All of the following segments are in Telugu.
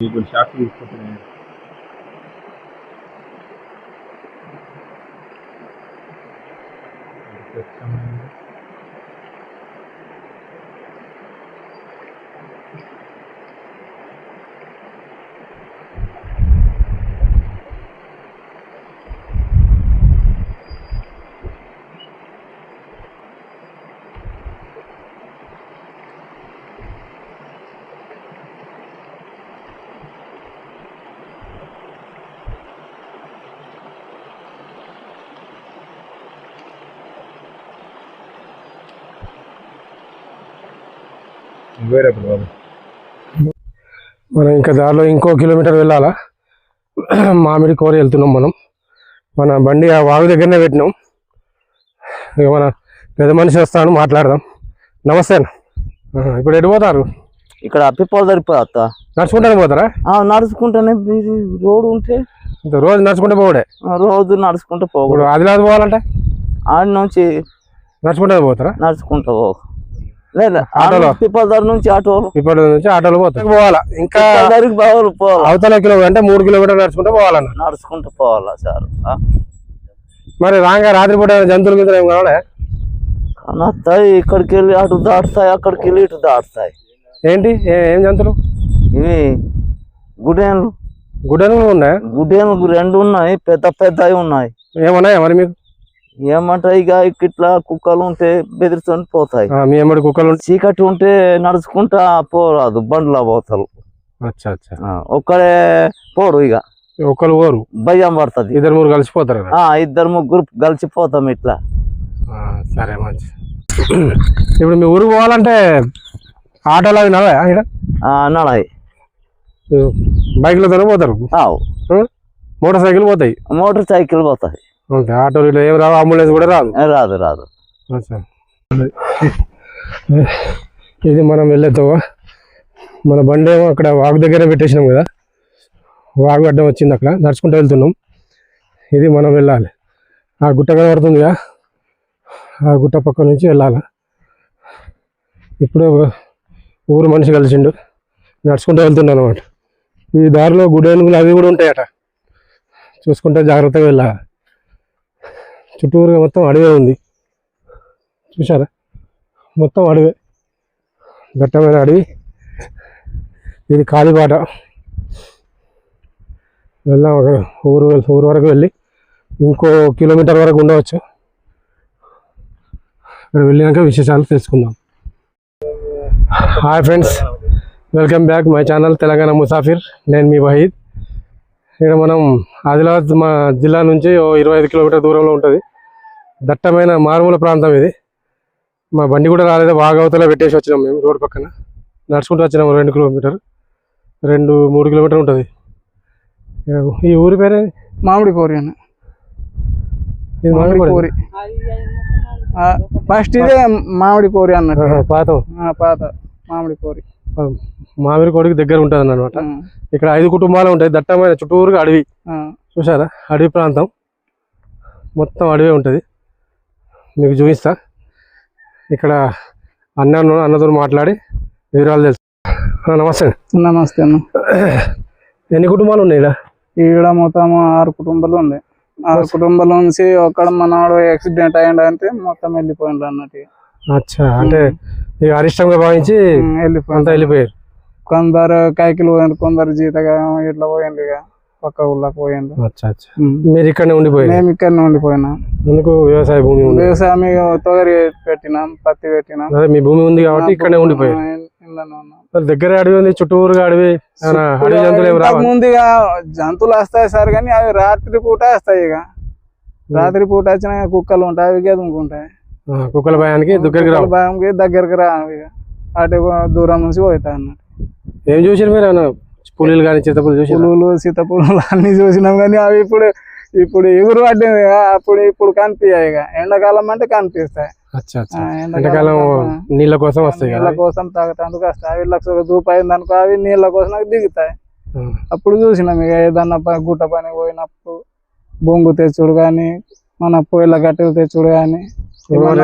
మీకు షార్ట్ తీసుకుంటున్నాను వేరే బాబు మనం ఇంకా దారిలో ఇంకో కిలోమీటర్ వెళ్ళాలా? మామిడి కోర వెళ్తున్నాం మనం. మన బండి ఆ వాగు దగ్గరనే పెట్టినాం. ఇక మన పెద్ద మనిషి వస్తాను మాట్లాడదాం. నమస్తే అన్న. ఇప్పుడు ఎటు పోతారు? ఇక్కడ అప్పిపోలు సరిపోతా నడుచుకుంటానే పోతారా? నడుచుకుంటేనే. రోడ్డు ఉంటే రోజు నడుచుకుంటే పోవడే? ఆ, రోజు నడుచుకుంటూ పోకూడదు ఆదిలాబాద్ పోవాలంటే? ఆడి నుంచి నడుచుకుంటే పోతారా? నడుచుకుంటూ పో లేదు. నుంచి ఆటోలు. నుంచి ఆటోలో పోవాలా? ఇంకా పిప్పలదారికి బావులు పోవాలి? అవతల అంటే మూడు కిలోమీటర్లు నడుచుకుంటే పోవాలన్న. నడుచుకుంటూ పోవాలా సార్? మరి రాగా రాత్రిపూట జంతువులు గింజలు ఏం కావాలి? కనొస్తాయి ఇక్కడికి వెళ్ళి అటు దాటుతాయి అక్కడికి వెళ్ళి ఇటు దాటుతాయి. ఏంటి? ఏ- జంతువులు? ఇవి గుడేన్లు. గుడ్డలు ఉన్నాయా? గుడేన్లు రెండు ఉన్నాయి పెద్ద పెద్దవి ఉన్నాయి. ఏమున్నాయా మరి మీకు? ఏమంటాయి ఇక ఇట్లా కుక్కలు ఉంటే బెదిరికొని పోతాయి. మీ కుక్కలు చీకటి ఉంటే నడుచుకుంటా పోరాదు బండ్లా పోతారు ఒక్కడే పోడు ఇక. ఒక్కరు ఓరు భయం పడుతుంది. ఇద్దరు మూడు కలిసిపోతారు ఇద్దరు ముగ్గురు కలిసిపోతాం ఇట్లా. సరే మంచి ఇప్పుడు మీ ఊరికి పోవాలంటే ఆటోలు అవి నడవా ఇక్కడ? ఆ, నడాయి బైక్లతోనే పోతారు? మోటార్ సైకిల్ పోతాయి? మోటార్ సైకిల్ పోతాయి. ఓకే ఆటోలు ఏం రావు అంబులెన్స్ కూడా రాదు? రాదు రాదు. ఇది మనం వెళ్ళేతో మన బండి ఏమో అక్కడ వాగు దగ్గర పెట్టేసినాం కదా. వాగు అడ్డం వచ్చింది అక్కడ నడుచుకుంటూ వెళ్తున్నాం. ఇది మనం వెళ్ళాలి. ఆ గుట్ట కనబడుతుందిగా ఆ గుట్ట పక్క నుంచి వెళ్ళాలి. ఇప్పుడు ఊరు మనిషి కలిసిండు. నడుచుకుంటూ వెళ్తున్నాను అనమాట ఈ దారిలో గుడేనుగులు అవి కూడా ఉంటాయట. చూసుకుంటే జాగ్రత్తగా వెళ్ళాలి. చుట్టూరుగా మొత్తం అడవే ఉంది. చూసారా మొత్తం అడవే. దట్టమైన అడవి. ఇది కాలిబాట. వెళ్దాం ఒక ఊరు ఊరు వరకు వెళ్ళి ఇంకో కిలోమీటర్ వరకు ఉండవచ్చు. అక్కడ వెళ్ళినాక విశేషాలు తెలుసుకుందాం. Hi friends welcome back my channel Telangana Musafir. నేను మీ వహీద్. ఇక్కడ మనం ఆదిలాబాద్ మా జిల్లా నుంచి ఓ ఇరవై ఐదు కిలోమీటర్ దూరంలో ఉంటుంది. దట్టమైన మారుమూల ప్రాంతం ఇది. మా బండి కూడా రాలేదు? వాగవతల పెట్టేసి వచ్చినాం మేము రోడ్ పక్కన. నడుచుకుంటూ వచ్చినాము రెండు కిలోమీటర్. రెండు మూడు కిలోమీటర్ ఉంటుంది. ఈ ఊరి పేరే? మామిడి కోరి అన్న. ఇది మామిడి కోరి. ఫస్ట్ ఇదే మామిడి కోరి అన్నట్టు. పాతం. పాత మామిడి కోరి. మామిడి కోడికి దగ్గర ఉంటుంది అన్నమాట ఇక్కడ ఐదు కుటుంబాలు ఉంటాయి. దట్టమైన చుట్టూరుగా అడవి. చూసారా అడవి ప్రాంతం. మొత్తం అడవే ఉంటుంది. మీకు చూపిస్తా. ఇక్కడ అన్న అన్నతో మాట్లాడి వివరాలు తెలుసు. నమస్తే. నమస్తే అన్న. ఎన్ని కుటుంబాలు ఉన్నాయి ఇక్కడ ఈడ మొత్తం ఆరు కుటుంబాలు ఉన్నాయి. ఆరు కుటుంబాల నుంచి ఒక్కడ మనవాడు యాక్సిడెంట్ అయ్యండి అంటే మొత్తం వెళ్ళిపోయిండు అన్నట్టు. అచ్చా అంటే ఇక అరిష్టంగా భావించి వెళ్ళిపోయిండు. వెళ్ళిపోయారు. కొందరు కైకిలు పోయిండు కొందరు జీతగా ఇట్లా పోయిండు ఇక. పక్క ఊళ్ళకి పోయిండు. మీరు ఇక్కడనే ఉండిపోయారు? మేము ఇక్కడనే ఉండిపోయినాం. ఎందుకు వ్యవసాయ భూమి ఉంది? వ్యవసాయం తొగరి పెట్టినాం పత్తి పెట్టినాం. అదే మీ భూమి ఉంది కాబట్టి ఇక్కడనే మరి దగ్గర అడవి ఉంది చుట్టూరుగా అడవి అడవి జంతువులు ముందుగా జంతువులు వస్తాయి సార్ కానీ అవి రాత్రి పూట వస్తాయి ఇక రాత్రి పూట వచ్చిన కుక్కలు ఉంటాయి అవి గెదుముకుంటాయి ఆ, కుక్కల భయానికి దగ్గరికి భయంకి దగ్గరికి రా అటు దూరం నుంచి పోతాయి అన్నట్టు. ఏం చూసారు మీరు పులిలు కానీ చిత్తపులు చూసి పులులు సీతపులులు అన్ని చూసినాం కానీ అవి ఇప్పుడు ఇప్పుడు ఎగురు పట్టింది ఇక అప్పుడు ఇప్పుడు కనిపించాయి ఇక. ఎండాకాలం అంటే కనిపిస్తాయి. ఎండాకాలం నీళ్ళ కోసం వస్తాయి నీళ్ళ కోసం తాగటానికి వస్తాయి. అవి లక్ష దూపు అయింది అనుకో అవి నీళ్ళ కోసం దిగుతాయి. అప్పుడు చూసినాం ఇక ఏదన్నా గుట్ట పని పోయినప్పుడు బొంగు తెచ్చుడు కానీ మన పొయ్యిల కట్టెలు తెచ్చుడు కానీ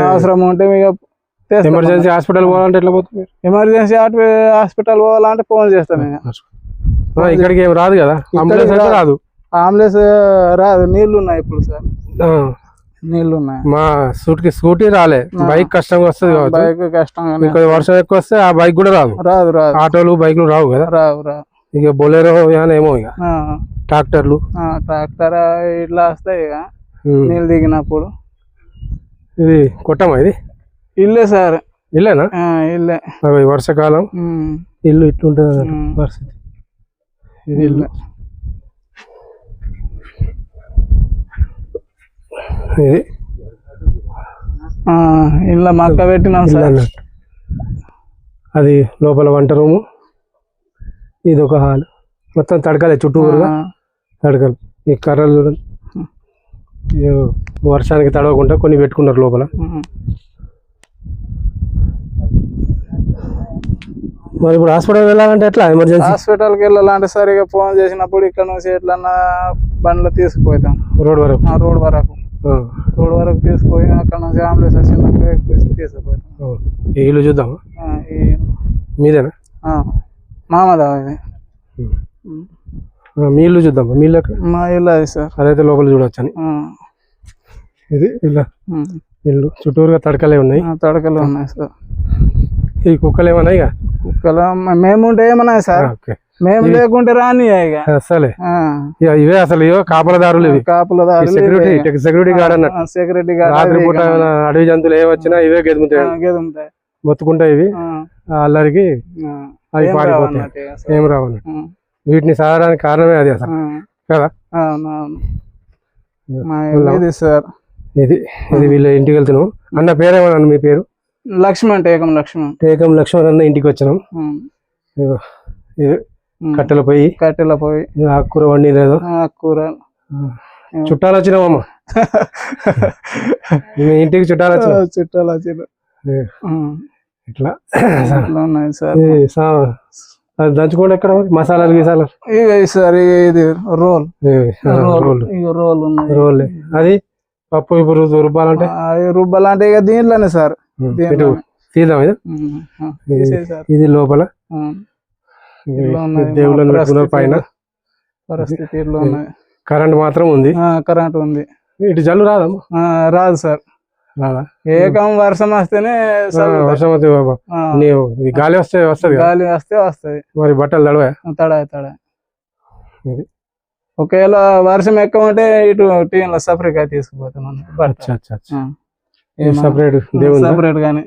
అవసరం ఉంటే ఇక ఎమర్జెన్సీ హాస్పిటల్ పోవాలంటే ఎట్లా పోతుంది ఎమర్జెన్సీ హాస్పిటల్ పోవాలంటే ఫోన్ చేస్తాం ఇక. ఆ, ఇక్కడికి ఏం రాదు కదా? అంబులెన్స్ అయితే రాదు. అంబులెన్స్ రాదు. నీళ్ళు ఉన్నాయి ఇప్పుడు సార్. నీళ్ళు ఉన్నాయి మా సూట్కి స్కూటీ రాలే. బైక్ కష్టంగా వస్తుంది బైక్ కష్టంగానే ఇంకా వర్షం ఎక్కువ వస్తే ఆ బైక్ కూడా రాదు. రాదు రాదు. ఆటోలు బైక్లు రావు కదా? రావు రావు. ఇక బొలేరో ఏమో ఇక. ట్రాక్టర్లు ట్రాక్టర్ ఇట్లా వస్తాయి ఇక. నీళ్ళు దిగినప్పుడు. ఇది కొట్టమా ఇది? ఇల్లే సార్. ఇల్లేనా? ఇల్లే. వర్షాకాలం. ఇల్లు ఇట్లుంటుంది. పరిస్థితి. ఇది ఇల్లు. ఇది. మక్క పెట్టినాం సార్. అన్నట్టు. అది లోపల వంట రూము. ఇది ఒక హాల్. మొత్తం తడకలే చుట్టూరుగా. ఆ, తడకలు. ఈ కర్రలు. చూడండి వర్షానికి తడవకుండా కొన్ని పెట్టుకున్నారు లోపల. మరి ఇప్పుడు హాస్పిటల్ వెళ్ళాలంటే ఎట్లా? ఎమర్జెన్సీ హాస్పిటల్కి వెళ్ళాలంటే సార్ ఇక ఫోన్ చేసినప్పుడు ఇక్కడ నుంచి ఎట్లన్నా బండ్లో తీసుకుపోతాం. రోడ్ వరకు? రోడ్ వరకు. రోడ్ వరకు తీసుకుపోయి అక్కడ నుంచి అంబులెన్స్ వచ్చిందంటే తీసుకుపోతాం. ఇల్లు ఈ- మీదేనా? మామదా ఇది మీ ఇల్లు చూద్దామా? మీ ఇల్లు మా ఇల్లు అది సార్. అదైతే లోపల చూడొచ్చు అని. ఇది ఇల్లు? ఉమ్. ఇల్లు. చుట్టూరుగా తడకలే ఉన్నాయి. తడకలు ఉన్నాయి సార్. ఈ కుక్కలు ఏమన్నా ఇక? కుక్కలు మేము ఉంటే ఏమన్నా సార్? మేము లేకుంటే రాని అసలే ఇవే అసలు ఇవో కాపలదారులు ఇవి. కాపుల సెక్యూరిటీ సెక్యూరిటీ గార్డ్ అన్నట్టు. సెక్యూరిటీ రాత్రి పూట ఏమైనా అడవి జంతువులు ఏ వచ్చినా ఇవే గెదుముతాయి. గేదె ఉంటాయి మొత్తుకుంటాయి ఇవి. అల్లరికి. అవి ఏం పారిపోతాయి. ఏం రావు వీటిని సాగడానికి కారణమే అది అసలు. కదా? ఇది సార్. ఇది ఇది వీళ్ళ ఇంటికి వెళ్తున్నాం. అన్న పేరేమన్నా మీ పేరు? లక్ష్మణ్ టేకం లక్ష్మణ్. టేకం లక్ష్మణ్ అన్న ఇంటికి వచ్చినాం. కట్టెల పొయ్యి. కట్టెల పోయి ఆకుకూర వండి లేదో కూర. చుట్టాలు వచ్చినామమ్మ ఇంటికి చుట్టాలు వచ్చిన చుట్టాలు. ఉమ్, ఇట్లా ఉన్నాయి సార్? అది దంచుకోండి ఎక్కడ? మసాలాలు గీసాలు సార్ ఇది రోల్. రోల్. రోల్. ఉన్నాయి. రోల్. అది పప్పు ఇప్పుడు రుబ్బాలంటే? రుబ్బలంటే ఇక దీంట్లోనే సార్. తీద్దాం ఇది. లోపల. పెట్టుకున్నారు పైన. ఉన్నాయి. కరెంట్ మాత్రం ఉంది. ఆ, కరెంట్ ఉంది. ఇటు జల్లు రాదమ్మా ఆ, రాదు సార్. రాదా? ఏకం వర్షం వస్తేనే. వర్షం వస్తే నీవు గాలి వస్తే వస్తుంది గాలి వస్తే వస్తది. మరి బట్టలు తడవా? తడాయి తడాయి. ఇది. ఒకవేళ వర్షం ఎక్కువ ఉంటే ఇటు టీంలో సపరేట్గా తీసుకుపోతున్నాను అచ్చా అచ్చా అచ్చా. సపరేట్? సపరేట్ గానీ.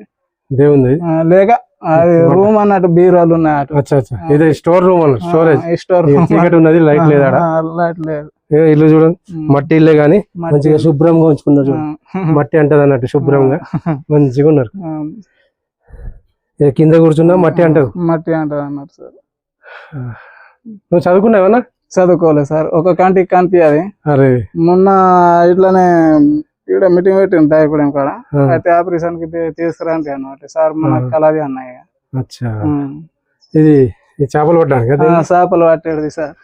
దేవుంది? లేక అది రూమ్ అన్నట్టు బీరోలు ఉన్నాయి అటు. అచ్చా అచ్చా. ఇది స్టోర్ రూమ్ అన్న స్టోరేజ్? స్టోర్ చీకటి ఉన్నది లైట్ లేదా లైట్ లేదు. ఇల్లు చూడండి. మట్టి ఇల్లే గాని. మంచిగా శుభ్రంగా ఉంచుకున్నారు చూడండి మట్టి అంటది అన్నట్టు శుభ్రంగా. మంచిగా ఉన్నారు. కింద కూర్చున్నా మట్టి అంటది? మట్టి అంటది అన్నారు సార్. నువ్వు చదువుకున్నావన్నా చదువుకోలేదు సార్. ఒక కంటికి కనిపించదు అరే. మొన్న ఇట్లానే ఇక్కడ మీటింగ్ పెట్టింది దాయకుడేం కాడ. అయితే ఆపరేషన్కి తీ- తీసుకురండి అన్నమాట సార్ మన ఆ. కలది అన్నాయి అచ్చా. ఇది ఈ చేపలు కదా? చేపలు పట్టేది సార్.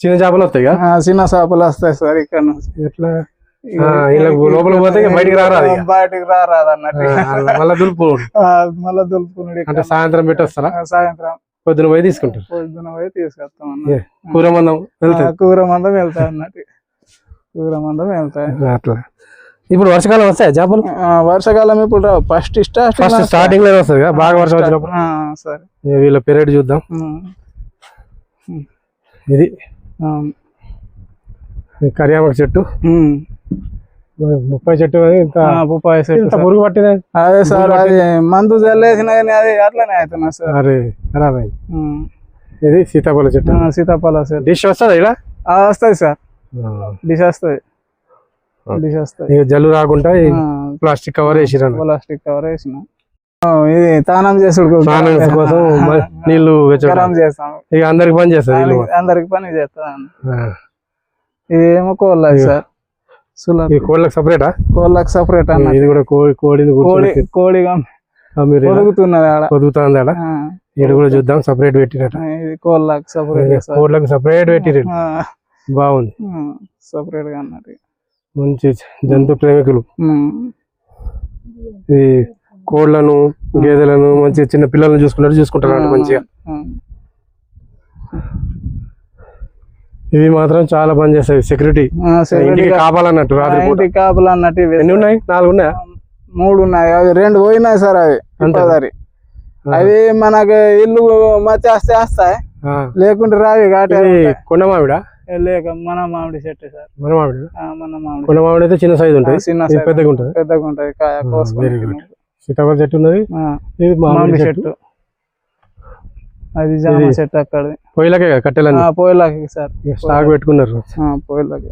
చిన్న చేపలు వస్తాయి చిన్న చేపలు వస్తాయి సార్ ఇక్కడ నుంచి. ఎట్లా? లోపల పోతే బయటికి రారాదు. బయటికి రారాదు అన్నట్టు మళ్ళా దులుపుకోడు. మళ్ళా దులుపుకున్నాడు అంటే సాయంత్రం పెట్టి వస్తారా సాయంత్రం. పొద్దున పోయి తీసుకుంటారు. పొద్దున పోయి తీసుకొస్తాం కూర మందం. కూర మందం వెళ్తాయి అన్నట్టు. కూర మందం వెళ్తాయి. అట్లా. ఇప్పుడు వర్షాకాలం వస్తాయి చేపలు? వర్షాకాలం ఇప్పుడు ఫస్ట్ స్టార్ట్ ఫస్ట్ స్టార్టింగ్లో వస్తుంది కదా బాగా వర్షం వచ్చినప్పుడు. సరే. ఇక వీళ్ళ పీరియడ్ చూద్దాం. ఉమ్. ఇది. ఆ, ఈ కరియామక చెట్టు. ఉమ్. ముప్పై చెట్టు అని ఇంత ఆ, బొప్పాయి చెట్టు ఇంత సార్. పురుగు పట్టింది? అదే సార్ అది మందు చల్లేసిన కానీ అది అట్లనే అవుతున్నా సార్. అరే ఖరాబ్ అయింది. ఉమ్. ఇది సీతాఫల చెట్టు. ఆ, సీతాఫల సార్. డిష్ వస్తుందా ఇలా? ఆ, వస్తాయి సార్. డిష్ వస్తాయి జల్లు రాకుండా ప్లాస్టిక్ కవర్ వేసిరన్న ప్లాస్టిక్ కవర్ వేసిన. ఇది తానం చేసుడు స్నానం కోసం నీళ్ళు చేస్తాం. ఇక అందరికి పని ఇల్లు అందరికి పని చేస్తాను. ఇదేమో కోళ్ళది సార్. కోళ్ళకి సపరేటా? కోళ్ళకి సపరేట్ అన్న. ఇది కూడా కోడి కోడి కోడిగా మీరు పొదుగుతున్నది ఆడ. ఇది కూడా చూద్దాం సపరేట్ పెట్టిరట. ఇది కోళ్ళకి సపరేట్ కోళ్ళకి సపరేట్ పెట్టిరు బాగుంది. సపరేట్గా అన్నట్టు. మంచి జంతు ప్రేమికులు. ఈ కోళ్ళను గేదెలను మంచి చిన్న పిల్లలను చూసుకున్నట్టు చూసుకుంటారు మంచిగా. ఇవి మాత్రం చాలా పని చేస్తాయి సెక్యూరిటీ ఇంటికి కాపాలన్నట్టు రాత్రి పూట ఇంటికి కాపులు అన్నట్టు ఇవి ఎన్ని ఉన్నాయి? నాలుగు ఉన్నాయా? మూడు ఉన్నాయి. అవి రెండు పోయినాయి సార్ అవి అంతే. ఇప్పటిదారి. అవి మనకి ఇల్లు మచ్చేస్తే వస్తాయి. లేకుంటే రావి కాటే ఇది ఉంటాయి. కొండ మామిడా లేక మన మామిడి చెట్టు సార్. మన మామిడి? మన మామిడి కొండ మామిడి అయితే చిన్న సైజు ఉంటుంది. చిన్న. పెద్దగా ఉంటుంది. పెద్దగా ఉంటది. కాయ కోసుకొని సీతాఫల చెట్టు ఉన్నది. ఇది మామిడి చెట్టు. అది జామ చెట్టు కదా కట్టెలన్నీ? ఆ, పోయిలాకి సార్. స్టాక్ పెట్టుకున్నారు. పోయిలాకి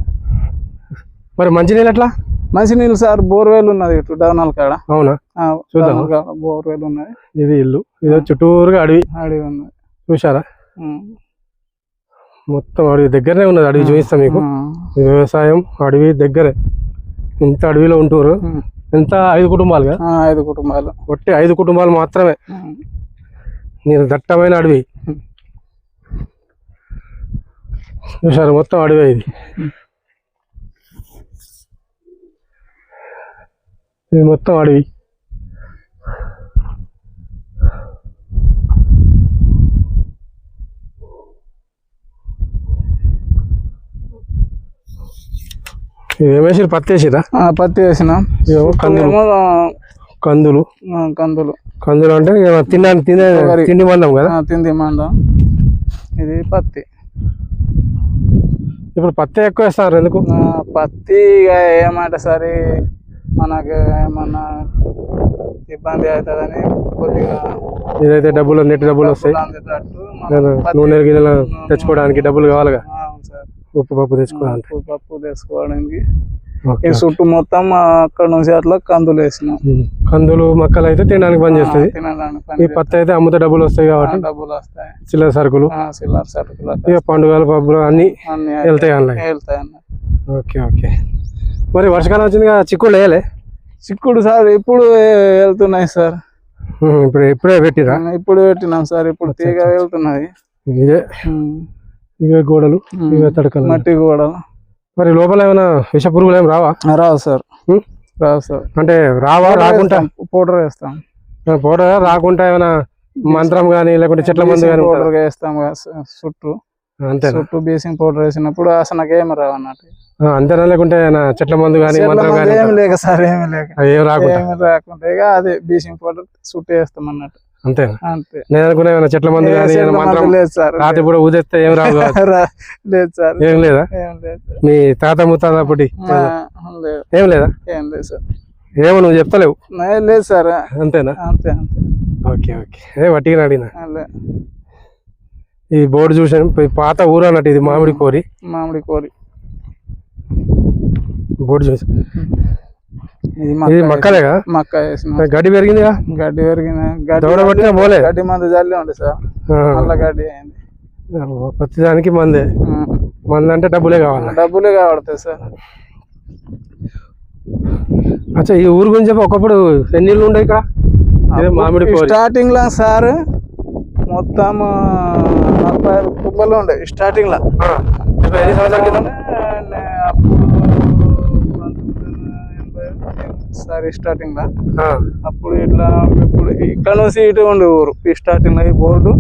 మరి మంచినీళ్ళు ఎట్లా? మంచి నీళ్ళు సార్ బోర్వెల్ ఉన్నది ఇటు డౌనాల్ కాడ. అవునా? కాడ బోర్వెల్ ఉన్నది. ఇది ఇల్లు. ఇది చుట్టూరుగా అడవి. అడవి ఉన్నది. చూసారా. మొత్తం అడవి దగ్గరనే ఉన్నది. అడవి చూపిస్తాం మీకు. వ్యవసాయం అడవి దగ్గరే. ఇంత అడవిలో ఉమ్. ఎంత? ఐదు కుటుంబాలు కదా ఆ, ఐదు కుటుంబాలు. ఒట్టి ఐదు కుటుంబాలు మాత్రమే. నేను దట్టమైన అడవి. చూసారు మొత్తం అడవి ఇది. ఇది మొత్తం అడవి ఇది ఏమేసారు పత్తి వేసిరా పత్తి వేసినాం. కందులు. కందులు. కందులు. అంటే తినడానికి తినే. తిండి మందం కదా? తింది మండం ఇది పత్తి. ఇప్పుడు పత్తి ఎక్కువ వేస్తారు ఎందుకు? పత్తి ఏమంటే సరే మనకు ఏమన్నా ఇబ్బంది అవుతుందని కొద్దిగా ఇదైతే డబ్బులు నెట్ డబ్బులు వస్తాయి. నూనె గిన్నెలు తెచ్చుకోవడానికి డబ్బులు కావాలిగా? ఉప్పు పప్పు తెచ్చుకోవడానికి? ఉప్పు, పప్పు తెచ్చుకోవడానికి. ఈ చుట్టూ మొత్తం అక్కడ నుంచి అట్లా కందులు వేసినాం. కందులు మక్కలు అయితే తినడానికి పని చేస్తుంది. ఈ పత్తి అయితే అమ్ముతే డబ్బులు వస్తాయి కాబట్టి. డబ్బులు వస్తాయి. చిల్లర సరుకులు. ఆ, సిల్లర్ సరుకులు ఇక పండుగలు పబ్బులు అన్ని వెళ్తాయి అన్న ఓకే ఓకే. మరి వర్షాకాలం వచ్చింది కదా చిక్కుడు వేయలే? చిక్కుడు సార్ ఇప్పుడు వెళ్తున్నాయి సార్. ఇప్పుడు ఇప్పుడే పెట్టిరా? ఇప్పుడు పెట్టినాం సార్ ఇప్పుడు తీగ వెళ్తున్నది ఇదే. ఇవే గోడలు. ఇవే తడకలు. మట్టి కూడా మరి లోపల ఏమైనా విష పురుగులు ఏమి రావా? రావు సార్? రావు సార్. అంటే రావా రాకుండా? పౌడర్ వేస్తాం. పూట రాకుండా ఏమైనా మంత్రం కానీ లేకుంటే చెట్ల మందు కానీ పౌడర్ వేస్తాం చుట్టూ. అంతేనా? చుట్టూ బేసింగ్ పౌడర్ వేసినప్పుడు అసలు ఏమి రావు అన్నట్టు. అంతేనా? లేకుంటే చెట్ల మందు కానీ ఏమి లేక సార్ ఏమి లేక. ఏమి రాకుండా? ఇక అదే బీసింగ్ పౌడర్ చుట్టూ వేస్తాం అన్నట్టు. అంతే. నేను అనుకున్నా ఏమైనా చెట్ల మందు రాత్రి కూడా ఊదేస్తే ఏం రాదు లేదు సార్. ఏం లేదా? మీ తాత ముత్తాత లేదు. ఏం లేదా? ఏం లేదు సార్. ఏమో నువ్వు చెప్తలేవు. లేదు సార్. అంతేనా? అంతే అంతే. Okay okay. ఏ వట్టిగా అడిగిన. ఈ బోర్డు చూసాను పాత ఊరు అన్నట్టు ఇది మామిడి కోరి. మామిడి కోరి. బోర్డు చూసి. ఇది ఇది మక్క గడ్డి పెరిగిందిగా? గడ్డి పెరిగిన గడ్డి పోలే. గడ్డి మంది జల్లి ఉంది సార్. మళ్ళా గడ్డి అయింది. ప్రతి దానికి మందే. మంది అంటే డబ్బులే కావాలి? డబ్బులే కావడతాయి సార్. అచ్చా ఈ ఊరు గురించి ఒకప్పుడు ఎన్ని ఇళ్ళు ఉండే ఇక్కడ? మామిడి కోరి. స్టార్టింగ్లో సార్ మొత్తం నలభై ఐదు కుటుంబాలు ఉండే స్టార్టింగ్లో. ఎన్ని సంవత్సరాల క్రితం సారీ స్టార్టింగ్లో. అప్పుడు ఇట్లా ఇప్పుడు ఇక్కడ నుంచి ఇటు ఉండే ఊరు ఈ స్టార్టింగ్లో ఈ బోర్డు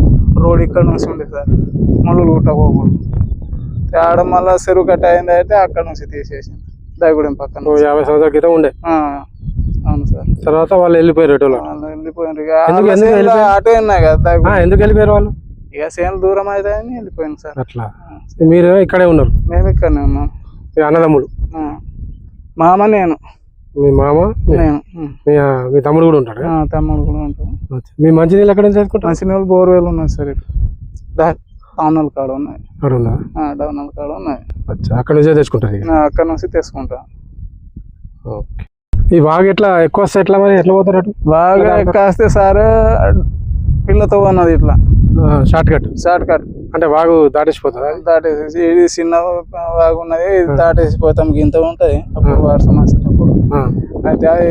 రోడ్ ఇక్కడ నుంచి ఉండే సార్. ముళ్ళు గుట్ట పోకూడదు. ఆడ మళ్ళా చెరువు కట్ట అయింది అయితే అక్కడ నుంచి తీసేసింది దయగూడెం పక్కన యాభై సంవత్సరాల క్రితం ఉండే. ఆ, అవును సార్. తర్వాత వాళ్ళు వెళ్ళిపోయారు వాళ్ళు. వాళ్ళు వెళ్ళిపోయిండ్రు ఇక ఎందుకు- వాళ్ళ ఎందుకు చేనులో వెళ్ళిపోయారు? అటే ఉన్నాయి కదా ఎందుకు వెళ్ళిపోయారు వాళ్ళు? ఇక సేమ్ దూరం అయితే అని వెళ్ళిపోయింది సార్. అట్లా. మీరు ఇక్కడే ఉన్నారు? మేము ఇక్కడనే ఉన్నాం. ఆ. మామ నేను. మీ మామ? నేను. మీ తమ్ముడు కూడా ఉంటాడు? తమ్ముడు కూడా ఉంటాం అచ్చా. మీ మంచినీళ్ళు ఎక్కడ నుంచి చేసుకుంటారు మంచినీళ్ళు బోర్వేలు ఉన్నాయి సార్ ఇటు. డౌనల్ కాడ ఉన్నాయి. డౌనల్ కాడ ఉన్నాయి. అక్కడ నుంచే తెచ్చుకుంటారు అక్కడ నుంచి తెచ్చుకుంటా. ఓకే. ఈ బాగా ఎట్లా ఎక్కువ వస్తే ఎట్లా మరి? ఎట్లా పోతారు బాగా కాస్తే సార్ పిల్లతో ఉన్నది ఇట్లా. Short cut? Short cut. అంటే బాగు దాటేసిపోతుందా దాటేసి ఇది చిన్న బాగున్నది ఇది దాటేసిపోతాం గింత ఉంటది. అప్పుడు వర్షం వచ్చేటప్పుడు అయితే అది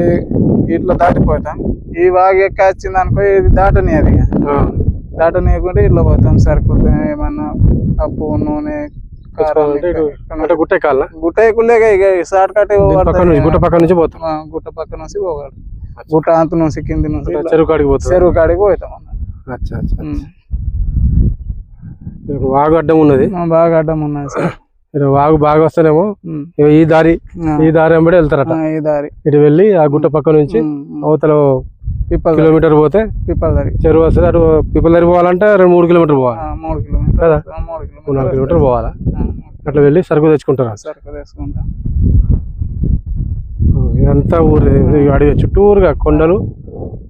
ఇట్లా దాటిపోతాం. ఈ బాగా ఎక్క వచ్చింది అనుకో ఇది దాటనియదు ఇక. ఆ. దాటనీయకుంటే ఇట్లా పోతాం. సరుకులు ఏమన్నా పప్పు నూనె గుట్టే కాలనా గుట్ట ఎక్కులేక ఇక షార్ట్ కట్ గుట్ట పక్క నుంచి పోతాం. గుట్ట పక్క నుంచి పోగాడు గుట్ట అంత నుంచి కింది నుంచి చెరువు కాడికి పోతాం చెరువు కాడికి పోతాం అచ్చా అచ్చా. వాగు అడ్డం ఉన్నది. బాగా అడ్డం ఉన్నది సార్. ఇటు వాగు బాగా వస్తేనేమో ఈ దారి ఈ దారి వెంబడి వెళ్తారట. ఈ దారి. ఇటు వెళ్ళి ఆ గుట్ట పక్క నుంచి. అవతల పిప్పల్ కిలోమీటర్ పోతే పిప్పల్ దారి. చెరువు వస్తుంది అటు పిప్పల దారి పోవాలంటే రెండు మూడు కిలోమీటర్ పోవాలి. మూడు కిలోమీటర్. కదా? మూడు నాలుగు కిలోమీటర్ పోవాలా? అట్లా వెళ్ళి సరుకు తెచ్చుకుంటారు? సరుకు తీసుకుంటాం ఇదంతా ఊరు అడవి చుట్టూరుగా కొండలు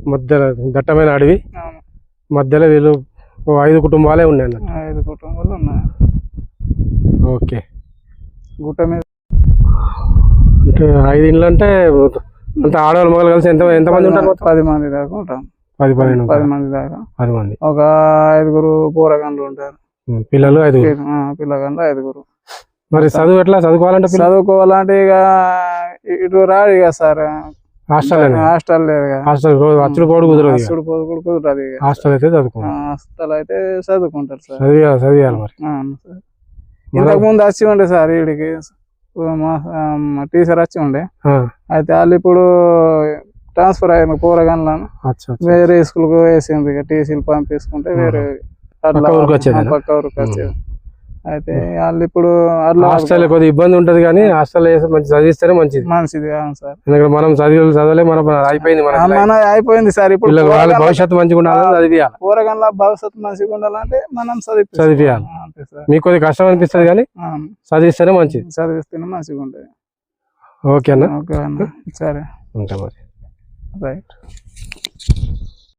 మధ్యలో దట్టమైన అడవి. మధ్యలో వీళ్ళు ఐదు కుటుంబాలే ఉన్నాయి అన్నట్టు. ఐదు కుటుంబాలు ఉన్నాయి. ఓకే. గుట్ట మీద అంటే ఐదు ఇండ్లు అంటే ఆడవాళ్ళు మగలు కలిసి ఎంత ఎంతమంది ఉంటారు? పది మంది దాకా ఉంటాం. పది పదిహేను పది. మంది దాకా. పది మంది. ఒక ఐదుగురు పోరగాండ్లు ఉంటారు. పిల్లలు ఐదుగురు. పిల్లగాండ్లు ఐదుగురు. మరి చదువు ఎట్లా? చదువుకోవాలంటే చదువుకోవాలంటే ఇక ఇటు రాడు ఇక సార్. హాస్టల్ హాస్టల్ లేదు హాస్టల్ రోజు అచ్చుడు పోడు కుదరదు. హాస్టల్ పోదు కుదరదు ఇక. హాస్టల్ అయితే చదువుకోవాలి. హాస్టల్ అయితే చదువుకుంటారు సార్. చదివి చదివేయాలి మరి. ఇంతకు ముందు వచ్చి ఉండే సార్ వీడికి టీచర్ వచ్చి ఉండే. అయితే వాళ్ళు ఇప్పుడు ట్రాన్స్ఫర్ అయ్యారు పోరగాన్లను. వేరే స్కూల్కు వేసింది ఇక టీసీలు పంపించుకుంటే వేరే పక్క ఊరికి వచ్చేది అయితే వాళ్ళు ఇప్పుడు హాస్టల్ కొద్దిగా ఇబ్బంది ఉంటది కానీ హాస్టల్ మంచి చదివిస్తేనే మంచిది. మంచిది అవును సార్. ఎందుకంటే మనం చదివి చదవలే మన అయిపోయింది మన అయిపోయింది సార్. ఇప్పుడు వాళ్ళ భవిష్యత్తు మంచిగా ఉండాలని చదివియాలి. పోరగాన్ల భవిష్యత్తు మంచిగా ఉండాలంటే మనం చదివిస్తాం చదివియాలి. మీకు కొద్దిగా కష్టం అనిపిస్తుంది కానీ. చదివిస్తేనే మంచిది. చదివిస్తేనే మంచిగా ఉంటుంది. ఓకే అన్న. ఓకే అన్న. సరే. ఉంటా మరి. రైట్